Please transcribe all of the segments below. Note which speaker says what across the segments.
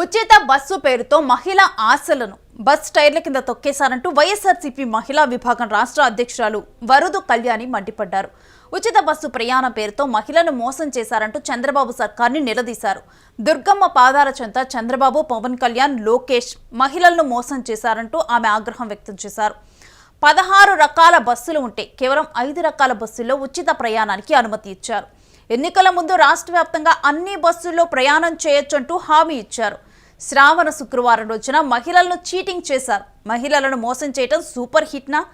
Speaker 1: ఉచిత బస్సు పేరుతో మహిళా ఆశలను బస్ టైర్ల కింద తొక్కేశారంటూ వైఎస్ఆర్సీపీ మహిళా విభాగం రాష్ట్ర అధ్యక్షురాలు వరుదు కళ్యాణి మండిపడ్డారు. ఉచిత బస్సు ప్రయాణ పేరుతో మహిళను మోసం చేశారంటూ చంద్రబాబు సర్కార్ని నిలదీశారు. దుర్గమ్మ పాదాల చెంత చంద్రబాబు పవన్ కళ్యాణ్ లోకేష్ మహిళలను మోసం చేశారంటూ ఆమె ఆగ్రహం వ్యక్తం చేశారు. పదహారు రకాల బస్సులు ఉంటే కేవలం ఐదు రకాల బస్సుల్లో ఉచిత ప్రయాణానికి అనుమతి ఇచ్చారు. ఎన్నికల ముందు రాష్ట్ర వ్యాప్తంగా అన్ని బస్సుల్లో ప్రయాణం చేయొచ్చంటూ హామీ ఇచ్చారు. శ్రావణ శుక్రవారం రోజున మహిళలను చీటింగ్ చేశారు. మహిళలను మోసం చేయటం సూపర్ హిట్నా?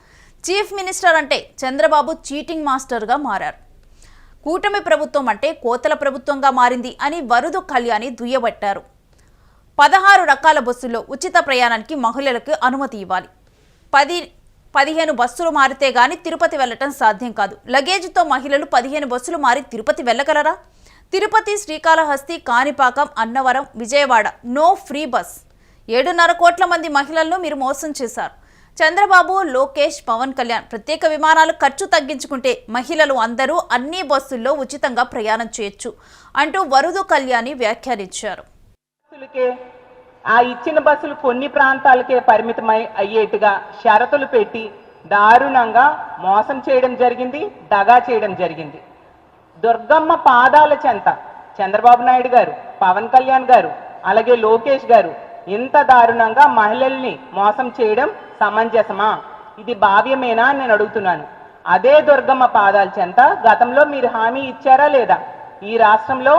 Speaker 1: చీఫ్ మినిస్టర్ అంటే చంద్రబాబు చీటింగ్ మాస్టర్గా మారారు. కూటమి ప్రభుత్వం అంటే కోతల ప్రభుత్వంగా మారింది అని వరుదు కళ్యాణి దుయ్యబట్టారు. పదహారు రకాల బస్సుల్లో ఉచిత ప్రయాణానికి మహిళలకు అనుమతి ఇవ్వాలి. పది పదిహేను బస్సులు మారితే గాని తిరుపతి వెళ్ళటం సాధ్యం కాదు. లగేజ్తో మహిళలు పదిహేను బస్సులు మారి Tirupati వెళ్ళగలరా? Tirupati Srikalahasti Kanipakam Annavaram Vijayawada. No free bus. ఏడున్నర కోట్ల మంది మహిళలను మీరు మోసం చేశారు. చంద్రబాబు లోకేష్ పవన్ కళ్యాణ్ ప్రత్యేక విమానాలు ఖర్చు తగ్గించుకుంటే మహిళలు అందరూ అన్ని బస్సుల్లో ఉచితంగా ప్రయాణం చేయొచ్చు అంటూ వరుదు కళ్యాణి వ్యాఖ్యానించారు.
Speaker 2: ఆ ఇచ్చిన బస్సులు కొన్ని ప్రాంతాలకే పరిమితమై అయ్యేట్టుగా షరతులు పెట్టి దారుణంగా మోసం చేయడం జరిగింది దగా చేయడం జరిగింది. దుర్గమ్మ పాదాల చెంత చంద్రబాబు నాయుడు గారు పవన్ కళ్యాణ్ గారు అలాగే లోకేష్ గారు ఇంత దారుణంగా మహిళల్ని మోసం చేయడం సమంజసమా? ఇది భావ్యమేనా నేను అడుగుతున్నాను. అదే దుర్గమ్మ పాదాల చెంత గతంలో మీరు హామీ ఇచ్చారా లేదా? ఈ రాష్ట్రంలో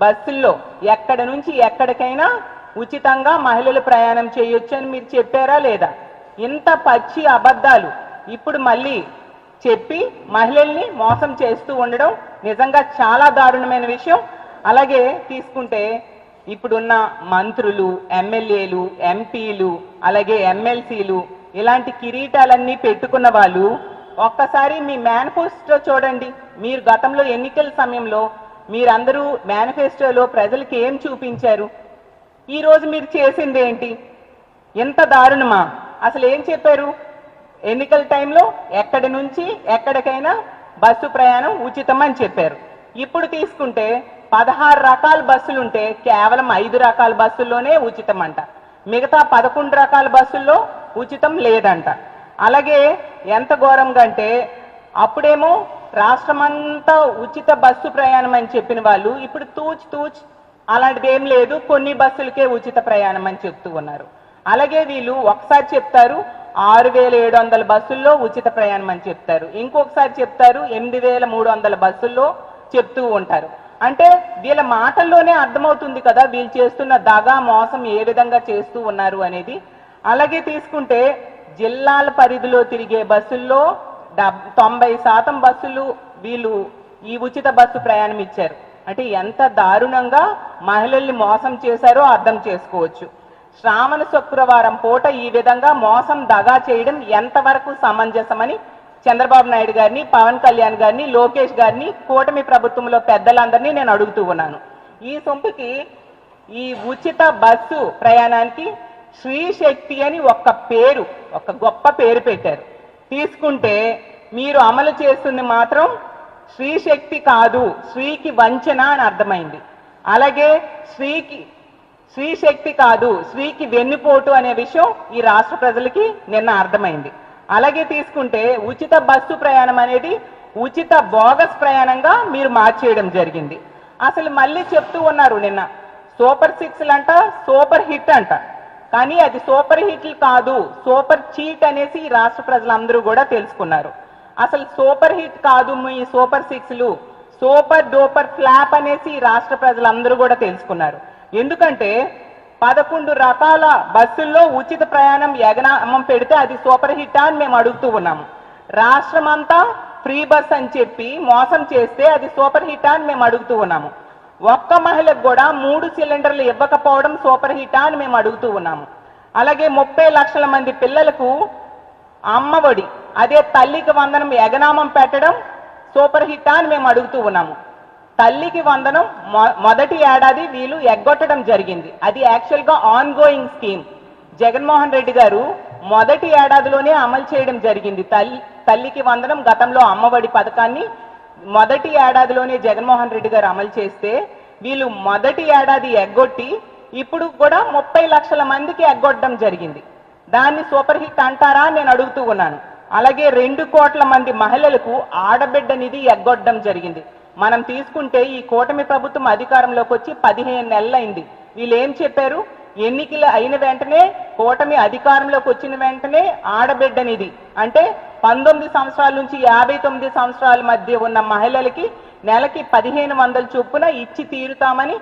Speaker 2: బస్సుల్లో ఎక్కడ నుంచి ఎక్కడికైనా ఉచితంగా మహిళలు ప్రయాణం చేయొచ్చు అని మీరు చెప్పారా లేదా? ఇంత పచ్చి అబద్ధాలు. ఇప్పుడు మళ్ళీ చెప్పి మహిళల్ని మోసం చేస్తూ ఉండడం నిజంగా చాలా దారుణమైన విషయం. అలాగే తీసుకుంటే ఇప్పుడున్న మంత్రులు ఎమ్మెల్యేలు ఎంపీలు అలాగే ఎమ్మెల్సీలు ఇలాంటి కిరీటాలన్నీ పెట్టుకున్న వాళ్ళు ఒక్కసారి మీ మేనిఫెస్టో చూడండి. మీరు గతంలో ఎన్నికల సమయంలో మీరందరూ మేనిఫెస్టోలో ప్రజలకి ఏం చూపించారు? ఈరోజు మీరు చేసింది ఏంటి ఎంత దారుణమా? అసలు ఏం చెప్పారు? ఎన్నికల టైంలో ఎక్కడి నుంచి ఎక్కడికైనా బస్సు ప్రయాణం ఉచితం అని చెప్పారు. ఇప్పుడు తీసుకుంటే పదహారు రకాల బస్సులు ఉంటే కేవలం ఐదు రకాల బస్సుల్లోనే ఉచితం అంట మిగతా పదకొండు రకాల బస్సుల్లో ఉచితం లేదంట. అలాగే ఎంత ఘోరంగా అంటే అప్పుడేమో రాష్ట్రమంతా ఉచిత బస్సు ప్రయాణం అని చెప్పిన వాళ్ళు ఇప్పుడు తూచ్ తూచ్ అలాంటిది ఏం లేదు కొన్ని బస్సులకే ఉచిత ప్రయాణం అని చెప్తూ ఉన్నారు. అలాగే వీళ్ళు ఒకసారి చెప్తారు ఆరు వేల ఏడు వందల బస్సుల్లో ఉచిత ప్రయాణం అని చెప్తారు. ఇంకొకసారి చెప్తారు ఎనిమిది వేల మూడు వందల బస్సుల్లో చెప్తూ ఉంటారు. అంటే వీళ్ళ మాటల్లోనే అర్థమవుతుంది కదా వీళ్ళు చేస్తున్న దగా మోసం ఏ విధంగా చేస్తూ ఉన్నారు అనేది. అలాగే తీసుకుంటే జిల్లాల పరిధిలో తిరిగే బస్సుల్లో డబ్ తొంభై శాతం బస్సులు వీళ్ళు ఈ ఉచిత బస్సు ప్రయాణం ఇచ్చారు. అంటే ఎంత దారుణంగా మహిళల్ని మోసం చేశారో అర్థం చేసుకోవచ్చు. శ్రావణ శుక్రవారం పూట ఈ విధంగా మోసం దగా చేయడం ఎంతవరకు సమంజసమని చంద్రబాబు నాయుడు గారిని పవన్ కళ్యాణ్ గారిని లోకేష్ గారిని కూటమి ప్రభుత్వంలో పెద్దలందరినీ నేను అడుగుతూ ఉన్నాను. ఈ సొంపుకి ఈ ఉచిత బస్సు ప్రయాణానికి శ్రీ శక్తి అని ఒక పేరు ఒక గొప్ప పేరు పెట్టారు. తీసుకుంటే మీరు అమలు చేస్తుంది మాత్రం శ్రీశక్తి కాదు శ్రీకి వంచన అని అర్థమైంది. అలాగే శ్రీకి శ్రీ శక్తి కాదు శ్రీకి వెన్నుపోటు అనే విషయం ఈ రాష్ట్ర ప్రజలకి నిన్న అర్థమైంది. అలాగే తీసుకుంటే ఉచిత బస్సు ప్రయాణం అనేది ఉచిత బోగస్ ప్రయాణంగా మీరు మార్చేయడం జరిగింది. అసలు మళ్ళీ చెప్తూ ఉన్నారు నిన్న సూపర్ సిక్స్లు అంట సూపర్ హిట్ అంట. కానీ అది సూపర్ హిట్లు కాదు సూపర్ చీట్ అనేసి ఈ రాష్ట్ర ప్రజలందరూ కూడా తెలుసుకున్నారు. అసలు సూపర్ హిట్ కాదు మీ సూపర్ సిక్స్లు సూపర్ డూపర్ ఫ్లాప్ అనేసి ఈ రాష్ట్ర ప్రజలందరూ కూడా తెలుసుకున్నారు. ఎందుకంటే పదకొండు రకాల బస్సుల్లో ఉచిత ప్రయాణం ఎగనామం పెడితే అది సూపర్ హిట్ అని మేము అడుగుతూ ఉన్నాము. రాష్ట్రం అంతా ఫ్రీ బస్ అని చెప్పి మోసం చేస్తే అది సూపర్ హిట్ అని మేము అడుగుతూ ఉన్నాము. ఒక్క మహిళకు కూడా మూడు సిలిండర్లు ఇవ్వకపోవడం సూపర్ హిట్ అని మేము అడుగుతూ ఉన్నాము. అలాగే ముప్పై లక్షల మంది పిల్లలకు అమ్మఒడి అదే తల్లికి వందనం ఎగనామం పెట్టడం సూపర్ హిట్ అని మేము అడుగుతూ ఉన్నాము. తల్లికి వందనం మొ- మొదటి ఏడాది వీళ్ళు ఎగ్గొట్టడం జరిగింది. అది యాక్చువల్గా ongoing scheme Jaganmohan Reddy గారు మొదటి ఏడాదిలోనే అమలు చేయడం జరిగింది. తల్లి తల్లికి వందనం గతంలో అమ్మఒడి పథకాన్ని మొదటి ఏడాదిలోనే జగన్మోహన్ రెడ్డి గారు అమలు చేస్తే వీళ్ళు మొదటి ఏడాది ఎగ్గొట్టి ఇప్పుడు కూడా ముప్పై లక్షల మందికి ఎగ్గొట్టడం జరిగింది. దాన్ని సూపర్ హిట్ అంటారా నేను అడుగుతూ ఉన్నాను. అలాగే రెండు కోట్ల మంది మహిళలకు ఆడబిడ్డ నిధి ఎగ్గొట్టడం జరిగింది. మనం తీసుకుంటే ఈ కూటమి ప్రభుత్వం అధికారంలోకి వచ్చి పదిహేను నెలలైంది. వీళ్ళు ఏం చెప్పారు? ఎన్నికలు అయిన వెంటనే కూటమి అధికారంలోకి వచ్చిన వెంటనే ఆడబిడ్డ నిధి అంటే పంతొమ్మిది సంవత్సరాల నుంచి యాభై తొమ్మిది సంవత్సరాల మధ్య ఉన్న మహిళలకి నెలకి పదిహేను వందల చొప్పున ఇచ్చి తీరుతామని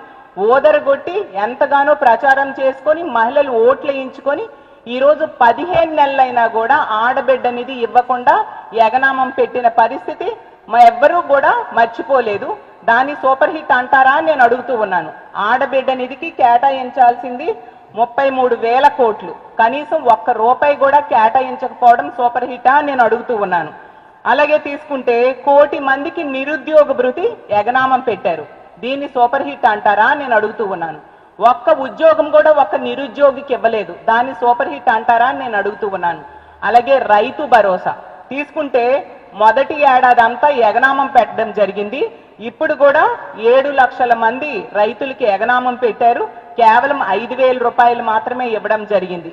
Speaker 2: ఓదరగొట్టి ఎంతగానో ప్రచారం చేసుకొని మహిళలు ఓట్లు వేయించుకొని ఈరోజు పదిహేను నెలలైనా కూడా ఆడబిడ్డ నిధి ఇవ్వకుండా ఎగనామం పెట్టిన పరిస్థితి. మా ఎవ్వరూ కూడా మర్చిపోలేదు. దాన్ని సూపర్ హిట్ అంటారా నేను అడుగుతూ ఉన్నాను. ఆడబిడ్డ నిధికి కేటాయించాల్సింది ముప్పై మూడు వేల కోట్లు. కనీసం ఒక్క రూపాయి కూడా కేటాయించకపోవడం సూపర్ హిటా నేను అడుగుతూ ఉన్నాను. అలాగే తీసుకుంటే కోటి మందికి నిరుద్యోగ భృతి ఎగనామం పెట్టారు. దీన్ని సూపర్ హిట్ అంటారా నేను అడుగుతూ ఉన్నాను. ఒక్క ఉద్యోగం కూడా ఒక్క నిరుద్యోగికి ఇవ్వలేదు. దాన్ని సూపర్ హిట్ అంటారా నేను అడుగుతూ ఉన్నాను. అలాగే రైతు భరోసా. తీసుకుంటే మొదటి ఏడాది అంతా ఎగనామం పెట్టడం జరిగింది. ఇప్పుడు కూడా ఏడు లక్షల మంది రైతులకి ఎగనామం పెట్టారు. కేవలం ఐదు వేల రూపాయలు మాత్రమే ఇవ్వడం జరిగింది.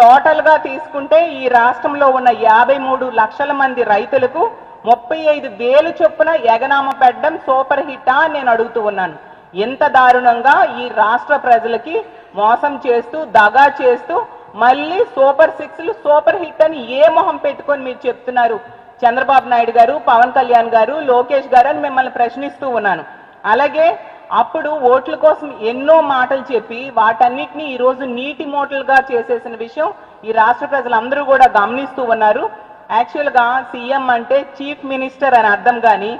Speaker 2: టోటల్గా తీసుకుంటే ఈ రాష్ట్రంలో ఉన్న యాభై మూడు లక్షల మంది రైతులకు ముప్పై ఐదు వేలు చొప్పున ఎగనామ పెట్టడం సూపర్ హిట్టా నేను అడుగుతూ ఉన్నాను. ఇంత దారుణంగా ఈ రాష్ట్ర ప్రజలకి మోసం చేస్తూ దగా చేస్తూ మళ్ళీ సూపర్ సిక్స్లు సూపర్ హిట్ అని ఏ మొహం పెట్టుకొని మీరు చెప్తున్నారు? చంద్రబాబు నాయుడు గారు పవన్ కళ్యాణ్ గారు లోకేష్ గారు అని మిమ్మల్ని ప్రశ్నిస్తూ ఉన్నాను. అలాగే అప్పుడు ఓట్ల కోసం ఎన్నో మాటలు చెప్పి వాటన్నిటిని ఈరోజు నీటి మోటలుగా చేసేసిన విషయం ఈ రాష్ట్ర ప్రజలందరూ కూడా గమనిస్తూ ఉన్నారు. యాక్చువల్గా సీఎం అంటే చీఫ్ మినిస్టర్ అని అర్థం కానీ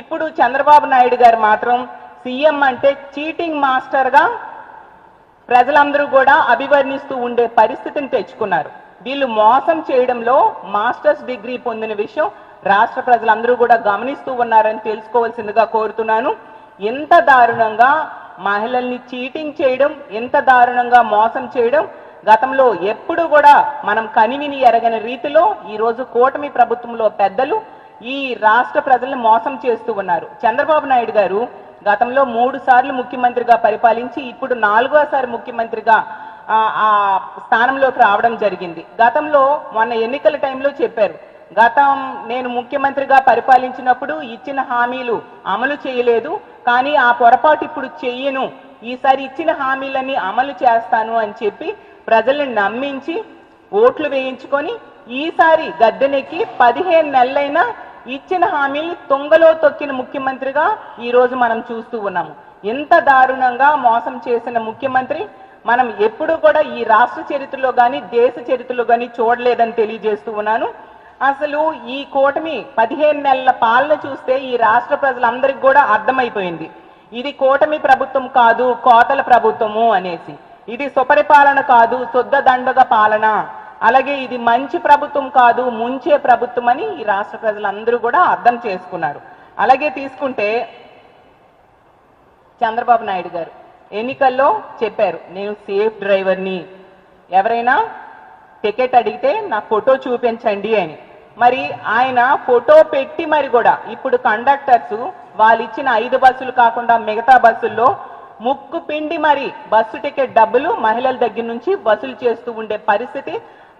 Speaker 2: ఇప్పుడు చంద్రబాబు నాయుడు గారు మాత్రం సీఎం అంటే చీటింగ్ మాస్టర్గా ప్రజలందరూ కూడా అభివర్ణిస్తూ ఉండే పరిస్థితిని తెచ్చుకున్నారు. వీళ్ళు మోసం చేయడంలో మాస్టర్స్ డిగ్రీ పొందిన విషయం రాష్ట్ర ప్రజలందరూ కూడా గమనిస్తూ ఉన్నారని తెలుసుకోవాల్సిందిగా కోరుతున్నాను. ఎంత దారుణంగా మహిళల్ని చీటింగ్ చేయడం ఎంత దారుణంగా మోసం చేయడం గతంలో ఎప్పుడు కూడా మనం కనివిని ఎరగని రీతిలో ఈ రోజు కూటమి ప్రభుత్వంలో పెద్దలు ఈ రాష్ట్ర ప్రజల్ని మోసం చేస్తూ ఉన్నారు. చంద్రబాబు నాయుడు గారు గతంలో మూడు సార్లు ముఖ్యమంత్రిగా పరిపాలించి ఇప్పుడు నాలుగోసారి ముఖ్యమంత్రిగా ఆ, స్థానంలోకి రావడం జరిగింది. గతంలో మొన్న ఎన్నికల టైంలో చెప్పారు. గతం నేను ముఖ్యమంత్రిగా పరిపాలించినప్పుడు ఇచ్చిన హామీలు అమలు చేయలేదు. కానీ ఆ పొరపాటు ఇప్పుడు చెయ్యను. ఈసారి ఇచ్చిన హామీలన్నీ అమలు చేస్తాను అని చెప్పి ప్రజల్ని నమ్మించి ఓట్లు వేయించుకొని ఈసారి గద్దెనెక్కి పదిహేను నెలలైనా ఇచ్చిన హామీలు తొంగలో తొక్కిన ముఖ్యమంత్రిగా ఈ రోజు మనం చూస్తూ ఉన్నాము. ఎంత దారుణంగా మోసం చేసిన ముఖ్యమంత్రి మనం ఎప్పుడు కూడా ఈ రాష్ట్ర చరిత్రలో కానీ దేశ చరిత్రలో కానీ చూడలేదని తెలియజేస్తూ ఉన్నాను. అసలు ఈ కూటమి పదిహేను నెలల పాలన చూస్తే ఈ రాష్ట్ర ప్రజలందరికీ కూడా అర్థమైపోయింది. ఇది కూటమి ప్రభుత్వం కాదు కోతల ప్రభుత్వము అనేసి. ఇది సుపరిపాలన కాదు శుద్ధ దండగ పాలన. అలాగే ఇది మంచి ప్రభుత్వం కాదు ముంచే ప్రభుత్వం అని ఈ రాష్ట్ర ప్రజలందరూ కూడా అర్థం చేసుకున్నారు. అలాగే తీసుకుంటే చంద్రబాబు నాయుడు గారు ఎన్నికల్లో చెప్పారు. నేను సేఫ్ డ్రైవర్ని ఎవరైనా టికెట్ అడిగితే నా ఫోటో చూపించండి అని. మరి ఆయన ఫోటో పెట్టి మరి కూడా ఇప్పుడు కండక్టర్స్ వాళ్ళు ఇచ్చిన ఐదు బస్సులు కాకుండా మిగతా బస్సుల్లో ముక్కు పిండి మరి బస్సు టికెట్ డబ్బులు మహిళల దగ్గర నుంచి వసూలు చేస్తూ ఉండే పరిస్థితి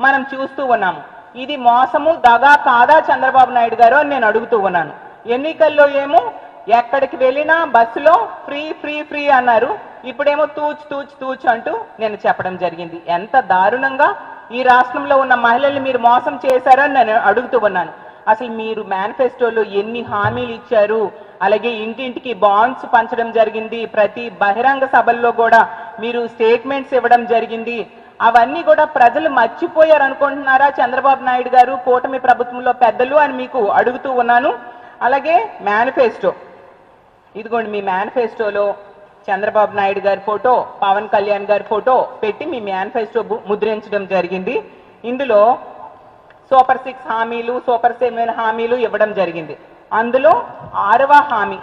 Speaker 2: మనం చూస్తూ ఉన్నాము. ఇది మోసము దగా కాదా చంద్రబాబు నాయుడు గారు అని నేను అడుగుతూ ఉన్నాను. ఎన్నికల్లో ఏమో ఎక్కడికి వెళ్ళినా బస్సులో ఫ్రీ ఫ్రీ ఫ్రీ అన్నారు. ఇప్పుడేమో తూచ్ తూచ్ తూచ్ అంటూ నేను చెప్పడం జరిగింది. ఎంత దారుణంగా ఈ రాష్ట్రంలో ఉన్న మహిళల్ని మీరు మోసం చేశారని నేను అడుగుతూ ఉన్నాను. అసలు మీరు మేనిఫెస్టోలో ఎన్ని హామీలు ఇచ్చారు? అలాగే ఇంటింటికి బాండ్స్ పంచడం జరిగింది. ప్రతి బహిరంగ సభల్లో కూడా మీరు స్టేట్మెంట్స్ ఇవ్వడం జరిగింది. అవన్నీ కూడా ప్రజలు మర్చిపోయారు అనుకుంటున్నారా చంద్రబాబు నాయుడు గారు? కూటమి ప్రభుత్వంలో పెద్దలు అని మీకు అడుగుతూ ఉన్నాను. అలాగే మేనిఫెస్టో. ఇదిగోండి మీ మేనిఫెస్టోలో చంద్రబాబు నాయుడు గారి ఫోటో పవన్ కళ్యాణ్ గారి ఫోటో పెట్టి మీ మేనిఫెస్టో ముద్రించడం జరిగింది. ఇందులో సూపర్ సిక్స్ హామీలు సూపర్ సెవెన్ హామీలు ఇవ్వడం జరిగింది. అందులో ఆరవ హామీ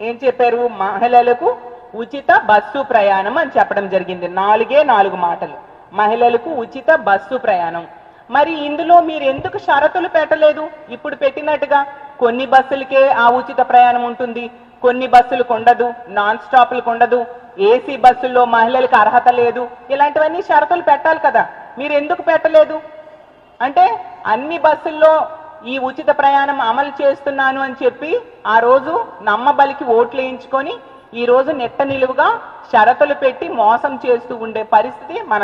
Speaker 2: ఏం చెప్పారు? మహిళలకు ఉచిత బస్సు ప్రయాణం అని చెప్పడం జరిగింది. నాలుగే నాలుగు మాటలు. మహిళలకు ఉచిత బస్సు ప్రయాణం. మరి ఇందులో మీరు ఎందుకు షరతులు పెట్టలేదు? ఇప్పుడు పెట్టినట్టుగా కొన్ని బస్సులకే ఆ ఉచిత ప్రయాణం ఉంటుంది కొన్ని బస్సులకు ఉండదు నాన్ స్టాప్లకు ఉండదు ఏసీ బస్సుల్లో మహిళలకు అర్హత లేదు ఇలాంటివన్నీ షరతులు పెట్టాలి కదా. మీరు ఎందుకు పెట్టలేదు? అంటే అన్ని బస్సుల్లో ఈ ఉచిత ప్రయాణం అమలు చేస్తున్నాను అని చెప్పి ఆ రోజు నమ్మబలికి ఓట్లు వేయించుకొని ఈ రోజు నెట్ట నిలువుగా షరతులు పెట్టి మోసం చేస్తూ ఉండే పరిస్థితి మన